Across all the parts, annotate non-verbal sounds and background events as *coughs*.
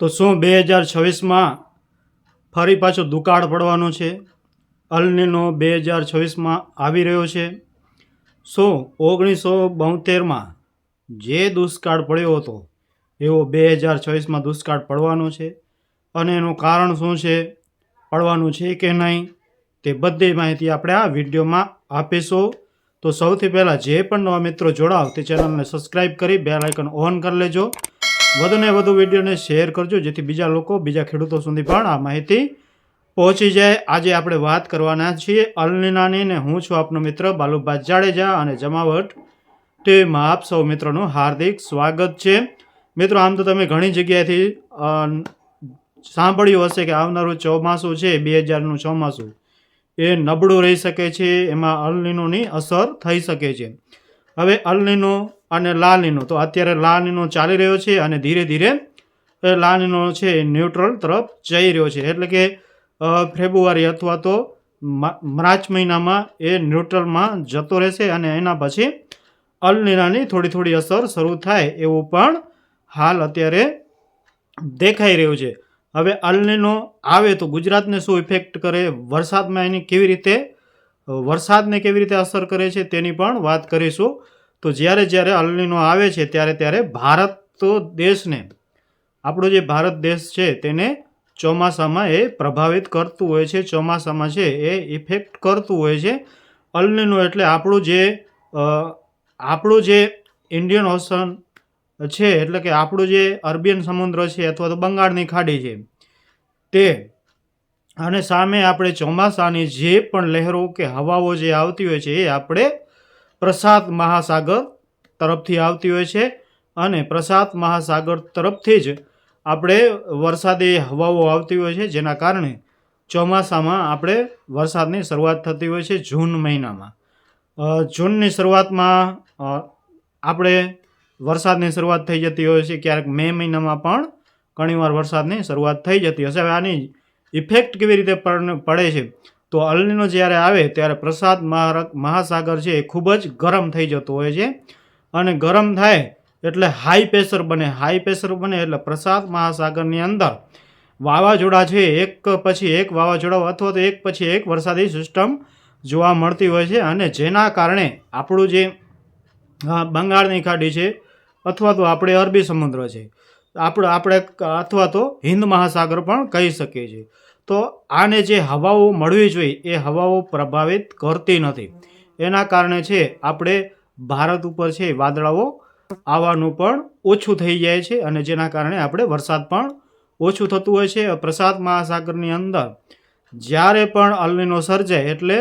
તો શું બે હજાર છવ્વીસમાં ફરી પાછો દુકાળ પડવાનો છે? અલનીનો બે હજાર છવ્વીસમાં આવી રહ્યો છે. શું ઓગણીસો બોતેરમાં જે દુષ્કાળ પડ્યો હતો, એવો બે હજાર છવ્વીસમાં દુષ્કાળ પડવાનો છે? અને એનું કારણ શું છે? પડવાનું છે કે નહીં? તે બધી માહિતી આપણે આ વિડીયોમાં આપીશું. તો સૌથી પહેલાં જે પણ નવા મિત્રો જોડાવ, તે ચેનલને સબસ્ક્રાઈબ કરી બે લાઇકન ઓન કરી લેજો. વધુને વધુ વિડીયોને શેર કરજો, જેથી બીજા લોકો બીજા ખેડૂતો સુધી પણ આ માહિતી પહોંચી જાય. આજે આપણે વાત કરવાના છીએ અલનીનાની ને હું છું આપનો મિત્ર બાલુભા જાડેજા અને જમાવટ ટીવીમાં આપ સૌ મિત્રોનું હાર્દિક સ્વાગત છે. મિત્રો, આમ તો તમે ઘણી જગ્યાએથી સાંભળ્યું હશે કે આવનારું ચોમાસું છે બે હજારનું ચોમાસું. એ નબળું રહી શકે છે, એમાં અલનીનોની અસર થઈ શકે છે. હવે અલનીનો અને લાલીનો તો અત્યારે લાલીનો ચાલી રહ્યો છે અને ધીરે ધીરે એ લાલીનો છે ન્યુટ્રલ તરફ જઈ રહ્યો છે. એટલે કે ફેબ્રુઆરી અથવા તો માર્ચ મહિનામાં એ ન્યુટ્રલમાં જતો રહેશે અને એના પછી અલનીનાની થોડી થોડી અસર શરૂ થાય એવું પણ હાલ અત્યારે દેખાઈ રહ્યું છે. હવે અલનીનો આવે તો ગુજરાતને શું ઇફેક્ટ કરે? વરસાદમાં એની કેવી રીતે, વરસાદને કેવી રીતે અસર કરે છે તેની પણ વાત કરીશું. તો જ્યારે જ્યારે અલનીનો આવે છે ત્યારે ત્યારે ભારત તો દેશને, આપણો જે ભારત દેશ છે તેને ચોમાસામાં એ પ્રભાવિત કરતું હોય છે, ચોમાસામાં છે એ ઇફેક્ટ કરતું હોય છે. અલનીનો એટલે આપણું જે આપણું જે ઇન્ડિયન ઓશન છે, એટલે કે આપણું જે અરબિયન સમુદ્ર છે અથવા તો બંગાળની ખાડી છે, તે અને સામે આપણે ચોમાસાની જે પણ લહેરો કે હવાઓ જે આવતી હોય છે એ આપણે પ્રસાદ મહાસાગર તરફથી આવતી હોય છે અને પ્રસાદ મહાસાગર તરફથી જ આપણે વરસાદી હવાઓ આવતી હોય છે, જેના કારણે ચોમાસામાં આપણે વરસાદની શરૂઆત થતી હોય છે જૂન મહિનામાં. જૂનની શરૂઆતમાં આપણે વરસાદની શરૂઆત થઈ જતી હોય છે ક્યારેક મે મહિનામાં પણ ઘણીવાર વરસાદની શરૂઆત થઈ જતી હશે. હવે આની ઇફેક્ટ કેવી રીતે પડે છે? તો અલનીનો જ્યારે આવે ત્યારે પ્રસાદ મહારક મહાસાગર છે એ ખૂબ જ ગરમ થઈ જતો હોય છે. અને ગરમ થાય એટલે હાઈ પ્રેશર બને. હાઈ પ્રેશર બને એટલે પ્રસાદ મહાસાગરની અંદર વાવાઝોડા છે, એક પછી એક વાવાઝોડા અથવા તો એક પછી એક વરસાદી સિસ્ટમ જોવા મળતી હોય છે. અને જેના કારણે આપણું જે બંગાળની ખાડી છે અથવા તો આપણે અરબી સમુદ્ર છે આપણે આપણે અથવા તો હિન્દ મહાસાગર પણ કહી શકીએ છીએ. તો આને જે હવાઓ મળવી જોઈએ એ હવાઓ પ્રભાવિત કરતી નથી. એના કારણે છે, આપણે ભારત ઉપર છે, વાદળાઓ આવવાનું પણ ઓછું થઈ જાય છે અને જેના કારણે આપણે વરસાદ પણ ઓછું થતું હોય છે. પ્રસાદ મહાસાગરની અંદર જ્યારે પણ અલનીનો સર્જાય એટલે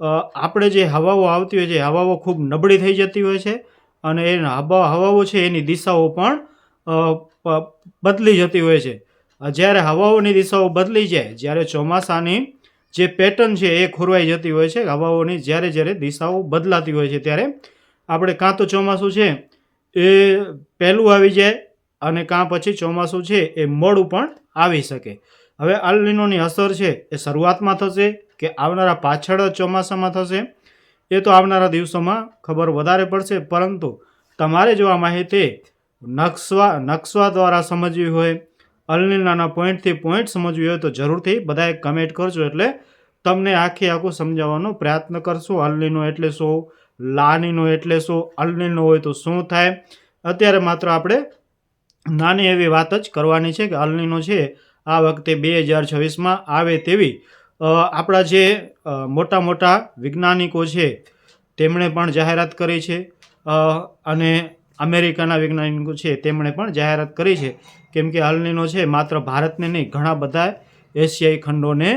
આપણે જે હવાઓ આવતી હોય છે હવાઓ ખૂબ નબળી થઈ જતી હોય છે અને એ હવા હવાઓ છે, એની દિશાઓ પણ બદલી જતી હોય છે. જ્યારે હવાઓની દિશાઓ બદલી જાય, જ્યારે ચોમાસાની જે પેટર્ન છે એ ખોરવાઈ જતી હોય છે, હવાઓની જ્યારે જ્યારે દિશાઓ બદલાતી હોય છે, ત્યારે આપણે કાં તો ચોમાસું છે એ પહેલું આવી જાય અને કાં પછી ચોમાસું છે એ મોડું પણ આવી શકે. હવે અલનીનોની અસર છે એ શરૂઆતમાં થશે કે આવનારા પાછળ ચોમાસામાં થશે? એ તો આવનારા દિવસોમાં ખબર વધારે પડશે, પરંતુ તમારે જો આ માહિતી નકશા નકશા દ્વારા સમજવી હોય અલનીનાના પોઈન્ટથી પોઈન્ટ સમજવી હોય તો જરૂરથી બધાએ કમેન્ટ કરજો એટલે તમને આખી આખું સમજાવવાનો પ્રયત્ન કરશું. અલનીનો એટલે શું? લાનીનો એટલે શું? અલનીનો હોય તો શું થાય? અત્યારે માત્ર આપણે નાની એવી વાત જ કરવાની છે કે અલનીનો છે આ વખતે બે હજાર છવ્વીસમાં આવે તેવી. આપણા જે મોટા મોટા વૈજ્ઞાનિકો છે તેમણે પણ જાહેરાત કરી છે. અને અમેરિકાના વૈજ્ઞાનિકો છે તેમણે પણ જાહેરાત કરી છે. કેમ કે અલનીનો છે, માત્ર ભારતને નહીં, ઘણા બધા એશિયાઈ ખંડોને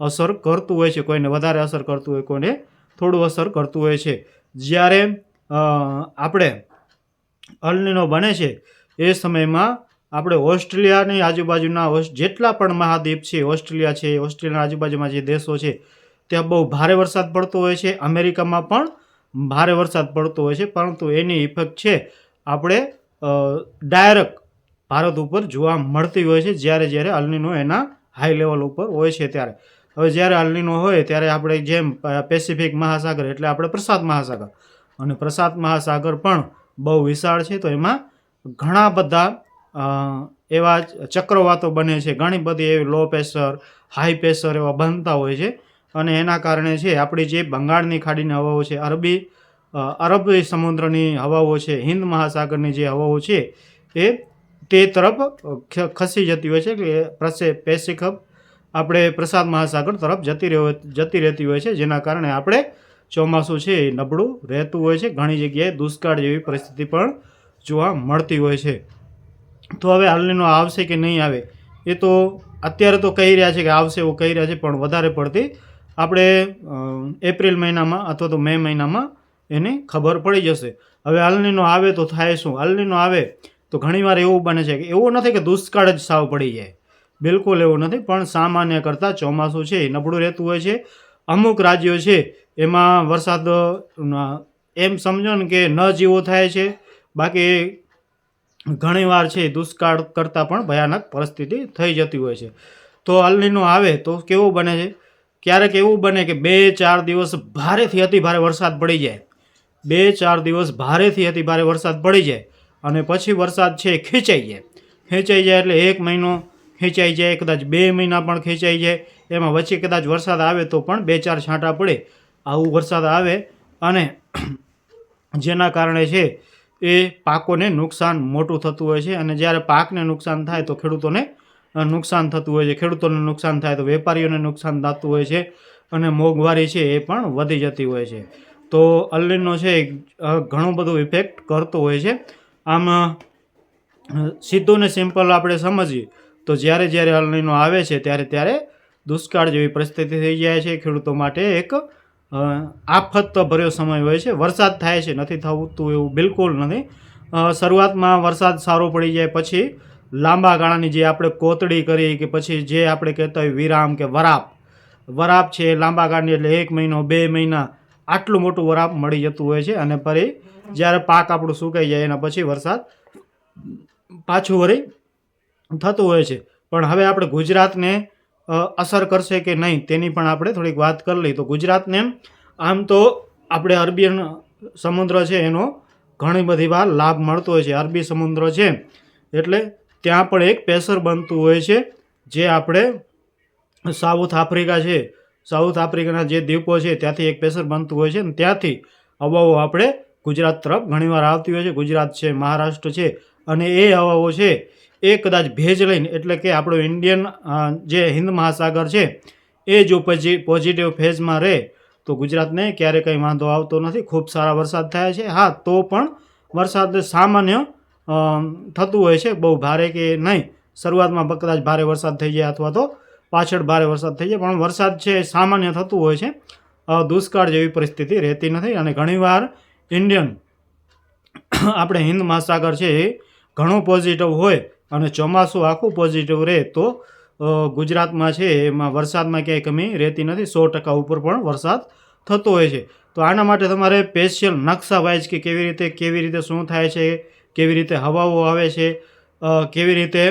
અસર કરતું હોય છે. કોઈને વધારે અસર કરતું હોય, કોઈને થોડું અસર કરતું હોય છે. જ્યારે આપણે અલનીનો બને છે, એ સમયમાં આપણે ઓસ્ટ્રેલિયાની આજુબાજુના જેટલા પણ મહાદ્વીપ છે, ઓસ્ટ્રેલિયા છે, ઓસ્ટ્રેલિયાના આજુબાજુમાં જે દેશો છે, ત્યાં બહુ ભારે વરસાદ પડતો હોય છે. અમેરિકામાં પણ ભારે વરસાદ પડતો હોય છે, પરંતુ એની ઇફેક્ટ છે, આપણે ડાયરેક્ટ ભારત ઉપર જોવા મળતી હોય છે જ્યારે જ્યારે અલનીનો એના હાઈ લેવલ ઉપર હોય છે ત્યારે. હવે જ્યારે અલનીનો હોય ત્યારે આપણે જેમ પેસિફિક મહાસાગર એટલે આપણે પ્રસાદ મહાસાગર. અને પ્રસાદ મહાસાગર પણ બહુ વિશાળ છે તો એમાં ઘણા બધા એવા ચક્રવાતો બને છે. ઘણી બધી એવી લો પ્રેશર હાઈ પ્રેશર એવા બનતા હોય છે. અને એના કારણે છે આપણી જે બંગાળની ખાડીની હવાઓ છે, અરબી અરબી સમુદ્રની હવાઓ છે હિન્દ મહાસાગરની જે હવાઓ છે એ તે તરફ ખસી જતી હોય છે કે પ્રસે પેસિફિક આપણે પ્રસાદ મહાસાગર તરફ જતી રહ્યો, જતી રહેતી હોય છે, જેના કારણે આપણે ચોમાસું છે એ નબળું રહેતું હોય છે. ઘણી જગ્યાએ દુષ્કાળ જેવી પરિસ્થિતિ પણ જોવા મળતી હોય છે. તો હવે હાલનો આવશે કે નહીં આવે, એ તો અત્યારે તો કહી રહ્યા છે કે આવશે એવું કહી રહ્યા છે, પણ વધારે પડતી આપણે એપ્રિલ મહિનામાં અથવા તો મે મહિનામાં એની ખબર પડી જશે. હવે હાલનીનો આવે તો થાય શું? હાલનીનો આવે તો ઘણીવાર એવું બને છે કે એવું નથી કે દુષ્કાળ જ સાવ પડી જાય. બિલકુલ એવું નથી, પણ સામાન્ય કરતાં ચોમાસું છે, એ નબળું રહેતું હોય છે. અમુક રાજ્યો છે, એમાં વરસાદ એમ સમજો ને કે ન જીવો થાય છે. બાકી ઘણીવાર છે, દુષ્કાળ કરતાં પણ ભયાનક પરિસ્થિતિ થઈ જતી હોય છે. તો અલનીનો આવે તો કેવું બને છે? ક્યારેક એવું બને કે બે ચાર દિવસ ભારેથી અતિ ભારે વરસાદ પડી જાય. બે ચાર દિવસ ભારેથી અતિ ભારે વરસાદ પડી જાય. અને પછી વરસાદ છે ખેંચાઈ જાય. ખેંચાઈ જાય એટલે એક મહિનો ખેંચાઈ જાય, કદાચ બે મહિના પણ ખેંચાઈ જાય. એમાં વચ્ચે કદાચ વરસાદ આવે તો પણ બે ચાર છાંટા પડે. આવું વરસાદ આવે અને *clears throat* જેના કારણે છે એ પાકોને નુકસાન મોટું થતું હોય છે. અને જ્યારે પાકને નુકસાન થાય તો ખેડૂતોને નુકસાન થતું હોય છે. ખેડૂતોને નુકસાન થાય તો વેપારીઓને નુકસાન થતું હોય છે અને મોંઘવારી છે એ પણ વધી જતી હોય છે. તો અલ્લીનો છે ઘણું બધું ઇફેક્ટ કરતો હોય છે. આમ સીધું ને સિમ્પલ આપણે સમજીએ. તો જ્યારે જ્યારે અલનીનો આવે છે, ત્યારે ત્યારે દુષ્કાળ જેવી પરિસ્થિતિ થઈ જાય છે. ખેડૂતો માટે એક આફત ભર્યો સમય હોય છે. વરસાદ થાય છે, નથી થતું એવું બિલકુલ નથી. શરૂઆતમાં વરસાદ સારો પડી જાય પછી લાંબા ગાળાની જે આપણે કોતડી કરી કે પછી જે આપણે કહેતા હોય વિરામ કે વરાપ. વરાપ છે લાંબા ગાળાની એટલે એક મહિનો, બે મહિના આટલું મોટું વરાપ મળી જતું હોય છે અને ફરી જ્યારે પાક આપણું સુકાઈ જાય એના પછી વરસાદ પાછું વળી થતું હોય છે. પણ હવે આપણે ગુજરાતને અસર કરશે કે નહીં તેની પણ આપણે થોડીક વાત કરી લઈએ. તો ગુજરાતને આમ તો આપણે અરબિયન સમુદ્ર છે એનો ઘણી બધી વાર લાભ મળતો હોય છે. અરબી સમુદ્ર છે એટલે ત્યાં પણ એક પેસર બનતું હોય છે જે આપણે સાઉથ આફ્રિકા છે સાઉથ આફ્રિકાના જે દ્વીપો છે ત્યાંથી એક પ્રેશર બનતું હોય છે અને ત્યાંથી હવાઓ આપણે ગુજરાત તરફ ઘણીવાર આવતી હોય છે. ગુજરાત છે, મહારાષ્ટ્ર છે અને એ હવાઓ છે એ કદાચ ભેજ લઈને, એટલે કે આપણો ઇન્ડિયન જે હિન્દ મહાસાગર છે એ જો પછી પોઝિટિવ ફેઝમાં રહે તો ગુજરાતને ક્યારે કંઈ વાંધો આવતો નથી. ખૂબ સારા વરસાદ થાય છે. હા, તો પણ વરસાદ સામાન્ય થતું હોય છે. બહુ ભારે કે નહીં. શરૂઆતમાં કદાચ ભારે વરસાદ થઈ જાય અથવા તો પાછળ ભારે વરસાદ થઈ જાય, પણ વરસાદ છે સામાન્ય થતું હોય છે. દુષ્કાળ જેવી પરિસ્થિતિ રહેતી નથી અને ઘણીવાર ઇન્ડિયન *coughs* આપણે હિન્દ મહાસાગર છે એ ઘણું પોઝિટિવ હોય અને ચોમાસું આખું પોઝિટિવ રહે તો ગુજરાતમાં છે એમાં વરસાદમાં ક્યાંય કમી રહેતી નથી. સો ટકા ઉપર પણ વરસાદ થતો હોય છે. તો આના માટે તમારે સ્પેશિયલ નકશા વાઇઝ કે કેવી રીતે કેવી રીતે શું થાય છે, કેવી રીતે હવાઓ આવે છે કેવી રીતે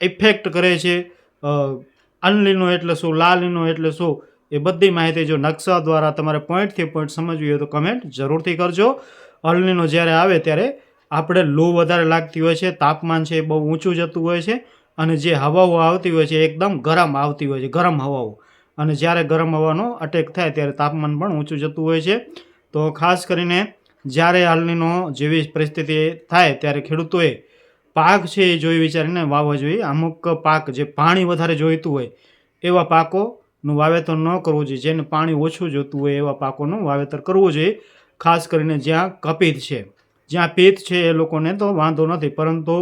ઇફેક્ટ કરે છે અનલીનો એટલે શું, લાલીનો એટલે શું, એ બધી માહિતી જો નકશા દ્વારા તમારે પોઈન્ટથી પોઈન્ટ સમજવી હોય તો કમેન્ટ જરૂરથી કરજો. અલનીનો જ્યારે આવે ત્યારે આપણે લો વધારે લાગતી હોય છે, તાપમાન છે એ બહુ ઊંચું જતું હોય છે અને જે હવાઓ આવતી હોય છે એકદમ ગરમ આવતી હોય છે, ગરમ હવાઓ. અને જ્યારે ગરમ હવાનો અટેક થાય ત્યારે તાપમાન પણ ઊંચું જતું હોય છે. તો ખાસ કરીને જ્યારે હાલનીનો જેવી પરિસ્થિતિ થાય ત્યારે ખેડૂતોએ પાક છે એ જોઈ વિચારીને વાવવા જોઈએ. અમુક પાક જે પાણી વધારે જોઈતું હોય, એવા પાકોનું વાવેતર ન કરવું જોઈએ. જેને પાણી ઓછું જોતું હોય, એવા પાકોનું વાવેતર કરવું જોઈએ. ખાસ કરીને જ્યાં કપિત છે. જ્યાં પિત છે એ લોકોને તો વાંધો નથી. પરંતુ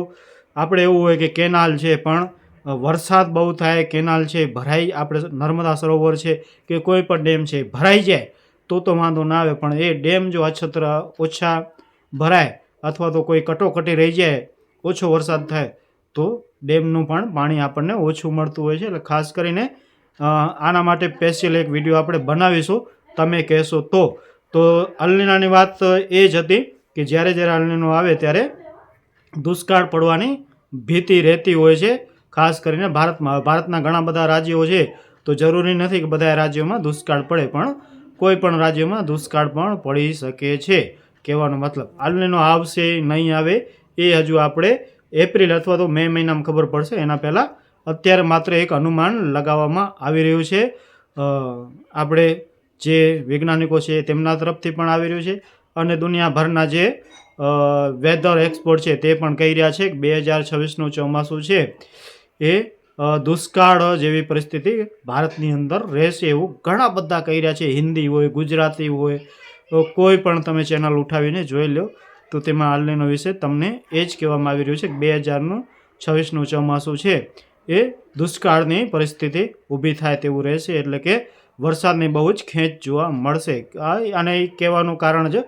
આપણે એવું હોય કે કેનાલ છે, પણ વરસાદ બહુ થાય, કેનાલ છે, ભરાઈ, આપણે નર્મદા સરોવર છે કે કોઈ પણ ડેમ છે, ભરાઈ જાય, તો તો વાંધો ના આવે. પણ એ ડેમ જો અછત્ર ઓછા ભરાય અથવા તો કોઈ કટોકટી રહી જાય ઓછો વરસાદ થાય તો ડેમનું પણ પાણી આપણને ઓછું મળતું હોય છે. એટલે ખાસ કરીને આના માટે સ્પેશિયલ એક વીડિયો આપણે બનાવીશું. તમે કહેશો તો. તો અલનીનાની વાત એ જ હતી કે જ્યારે જ્યારે અલનીનો આવે ત્યારે દુષ્કાળ પડવાની ભીતિ રહેતી હોય છે. ખાસ કરીને ભારતમાં. ભારતના ઘણા બધા રાજ્યો છે. તો જરૂરી નથી કે બધા રાજ્યોમાં દુષ્કાળ પડે, પણ કોઈ પણ રાજ્યોમાં દુષ્કાળ પણ પડી શકે છે. કહેવાનો મતલબ અલનીનો આવશે, નહીં આવે એ હજુ આપણે એપ્રિલ અથવા તો મે મહિનામાં ખબર પડશે. એના પહેલાં અત્યારે માત્ર એક અનુમાન લગાવવામાં આવી રહ્યું છે. આપણે જે વૈજ્ઞાનિકો છે તેમના તરફથી પણ આવી રહ્યું છે અને દુનિયાભરના જે વેધર એક્સપર્ટ છે તે પણ કહી રહ્યા છે કે બે હજાર છવ્વીસનું ચોમાસું છે. એ દુષ્કાળ જેવી પરિસ્થિતિ ભારતની અંદર રહેશે એવું ઘણા બધા કહી રહ્યા છે. હિન્દી હોય, ગુજરાતી હોય, કોઈ પણ તમે ચેનલ ઉઠાવીને જોઈ લો. તો તેમાં હાલનો વિશે તમને એ જ કહેવામાં આવી રહ્યું છે કે બે હજારનું છવ્વીસનું ચોમાસું છે. એ દુષ્કાળની પરિસ્થિતિ ઊભી થાય તેવું રહેશે એટલે કે વરસાદની બહુ જ ખેંચ જોવા મળશે. અને એ કહેવાનું કારણ જ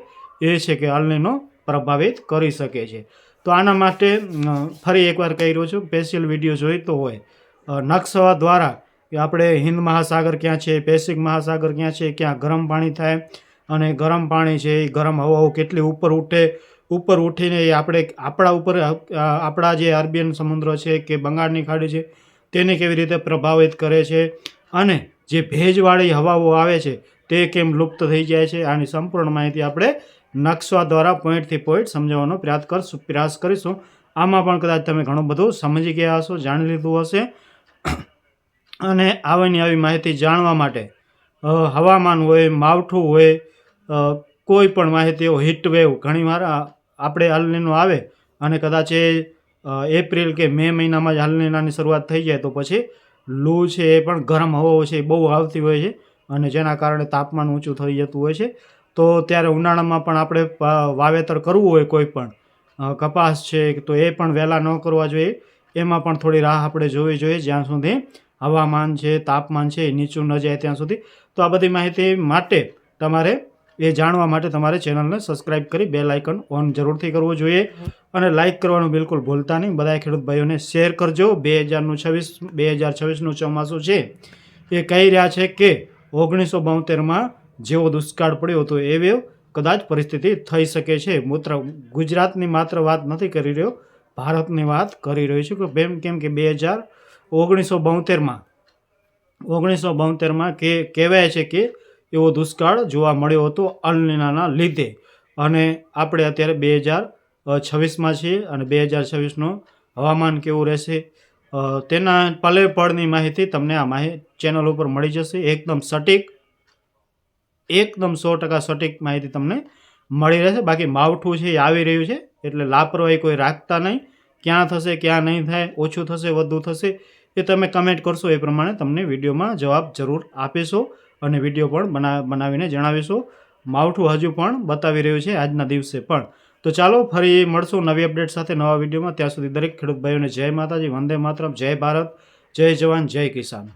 એ છે કે હાલનીનો પ્રભાવિત કરી શકે છે. તો આના માટે ફરી એકવાર કહી રહ્યો છું સ્પેશિયલ વીડિયો જોઈતો હોય. નકશા દ્વારા કે આપણે હિન્દ મહાસાગર ક્યાં છે, પેસિફિક મહાસાગર ક્યાં છે, ક્યાં ગરમ પાણી થાય અને ગરમ પાણી છે, એ ગરમ હવાઓ કેટલી ઉપર ઉઠે ઉપર ઉઠીને એ આપણે આપણા ઉપર આપણા જે અરબિયન સમુદ્ર છે કે બંગાળની ખાડી છે, તેને કેવી રીતે પ્રભાવિત કરે છે અને જે ભેજવાળી હવાઓ આવે છે, તે કેમ લુપ્ત થઈ જાય છે, આની સંપૂર્ણ માહિતી આપણે નકશા દ્વારા પોઈન્ટથી પોઈન્ટ સમજાવવાનો પ્રયાસ કરશું, પ્રયાસ કરીશું. આમાં પણ કદાચ તમે ઘણું બધું સમજી ગયા હશો, જાણી લીધું હશે. અને આવીની આવી માહિતી જાણવા માટે હવામાન હોય, માવઠું હોય કોઈ પણ માહિતી હીટ વેવ ઘણીવાર આપણે હાલનીનું આવે અને કદાચ એ એપ્રિલ કે મે મહિનામાં જ હાલનીનાની શરૂઆત થઈ જાય તો પછી લૂ છે એ પણ ગરમ હવાઓ છે એ બહુ આવતી હોય છે અને જેના કારણે તાપમાન ઊંચું થઈ જતું હોય છે. તો ત્યારે ઉનાળામાં પણ આપણે વાવેતર કરવું હોય કોઈ પણ કપાસ છે તો એ પણ વહેલા ન કરવા જોઈએ. એમાં પણ થોડી રાહ આપણે જોવી જોઈએ જ્યાં સુધી હવામાન છે, તાપમાન છે એ નીચું ન જાય ત્યાં સુધી. તો આ બધી માહિતી માટે તમારે એ જાણવા માટે તમારે ચેનલને સબસ્ક્રાઇબ કરી બે લાઇકન ઓન જરૂરથી કરવું જોઈએ. અને લાઇક કરવાનું બિલકુલ ભૂલતા નહીં. બધા ખેડૂત ભાઈઓને શેર કરજો. બે હજારનું છવ્વીસ બે હજાર છવ્વીસનું ચોમાસું છે. એ કહી રહ્યા છે કે ઓગણીસો બોતેરમાં જેવો દુષ્કાળ પડ્યો હતો એવી કદાચ પરિસ્થિતિ થઈ શકે છે. માત્ર ગુજરાતની માત્ર વાત નથી કરી રહ્યો, ભારતની વાત કરી રહ્યો છું કે બેમ કેમ કે બે હજાર ઓગણીસો બોતેરમાં ઓગણીસો બોતેરમાં કે કહેવાય છે કે એવો દુષ્કાળ જોવા મળ્યો હતો અલનીનાના લીધે. અને આપણે અત્યારે બે હજાર છવ્વીસમાં છીએ અને બે હજાર છવ્વીસનું હવામાન કેવું રહેશે તેના પલે પળની માહિતી તમને આ માહિતી ચેનલ ઉપર મળી જશે. એકદમ સટીક, એકદમ સો ટકા સટીક માહિતી તમને મળી રહેશે. બાકી માવઠું છે એ આવી રહ્યું છે, એટલે લાપરવાહી કોઈ રાખતા નહીં. ક્યાં થશે, ક્યાં નહીં થાય, ઓછું થશે, વધુ થશે, એ તમે કમેન્ટ કરશો એ પ્રમાણે તમને વિડીયોમાં જવાબ જરૂર આપીશું. અને વીડિયો પણ બના, બનાવીને જણાવીશું. માવઠું હજુ પણ બતાવી રહ્યું છે આજના દિવસે પણ. તો ચાલો ફરી મળશું નવી અપડેટ સાથે નવા વિડીયોમાં. ત્યાં સુધી દરેક ખેડૂત ભાઈઓને જય માતાજી, વંદે માતરમ, જય ભારત, જય જવાન, જય કિસાન.